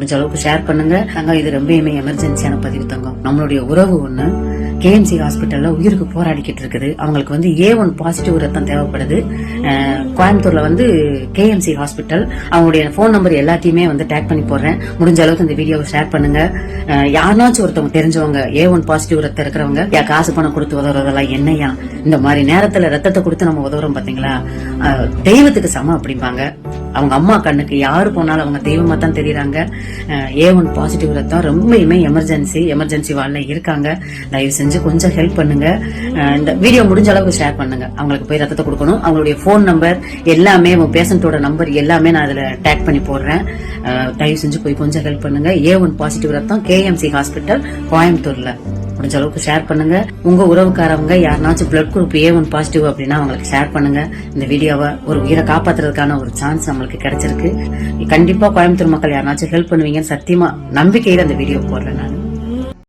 முடிஞ்ச அளவுக்கு ஷேர் பண்ணுங்க. தங்க இது ரொம்பவுமே எமர்ஜென்சியான பதிவு தங்கம். நம்மளுடைய உறவு ஒண்ணு. கேஎம்சி ஹாஸ்பிட்டல்ல உயிருக்கு போராடிக்கிட்டு இருக்குது. அவங்களுக்கு வந்து ஏ ஒன் பாசிட்டிவ் ரத்தம் தேவைப்படுது. கோயம்புத்தூர்ல வந்து கேஎம்சி ஹாஸ்பிட்டல் அவங்களுடைய ஃபோன் நம்பர் எல்லாத்தையுமே வந்து டேக் பண்ணி போடுறேன். முடிஞ்ச அளவுக்கு இந்த வீடியோவை ஷேர் பண்ணுங்க. யாருனாச்சும் ஒருத்தவங்க தெரிஞ்சவங்க ஏ ஒன் பாசிட்டிவ் ரத்தம் இருக்கிறவங்க யா காசு பணம் கொடுத்து உதவுறதெல்லாம் என்னையா? இந்த மாதிரி நேரத்துல ரத்தத்தை கொடுத்து நம்ம உதவுறோம் பாத்தீங்களா? தெய்வத்துக்கு சமம் அப்படிம்பாங்க. அவங்க அம்மா கண்ணுக்கு யார் போனாலும் அவங்க தெய்வமாக தான் தெரியுறாங்க. ஏ ஒன் பாசிட்டிவ் ரத்தம் ரொம்பயுமே எமர்ஜென்சி எமர்ஜென்சி வார்டில் இருக்காங்க. தயவு செஞ்சு கொஞ்சம் ஹெல்ப் பண்ணுங்க. இந்த வீடியோ முடிஞ்ச அளவுக்கு ஷேர் பண்ணுங்க. அவங்களுக்கு போய் ரத்தத்தை கொடுக்கணும். அவங்களுடைய ஃபோன் நம்பர் எல்லாமே பேஷண்டோட நம்பர் எல்லாமே நான் அதில் டேக் பண்ணி போடுறேன். தயவு செஞ்சு போய் கொஞ்சம் ஹெல்ப் பண்ணுங்க. ஏ ஒன் பாசிட்டிவ் ரத்தம் கேஎம்சி ஹாஸ்பிட்டல் கோயம்புத்தூர்ல. முடிஞ்ச அளவுக்கு ஷேர் பண்ணுங்க. உங்க உறவுக்காரவங்க யாருனாச்சும் blood group A one positive அப்படின்னா அவங்களுக்கு ஷேர் பண்ணுங்க. இந்த வீடியோவை ஒரு உயிரை காப்பாத்துறதுக்கான ஒரு சான்ஸ் நம்மளுக்கு கிடைச்சிருக்கு. கண்டிப்பா கோயம்புத்தூர் மக்கள் யாருனாச்சும் ஹெல்ப் பண்ணுவீங்கன்னு சத்தியமா நம்பிக்கையில அந்த வீடியோ போடுறேன் நான்.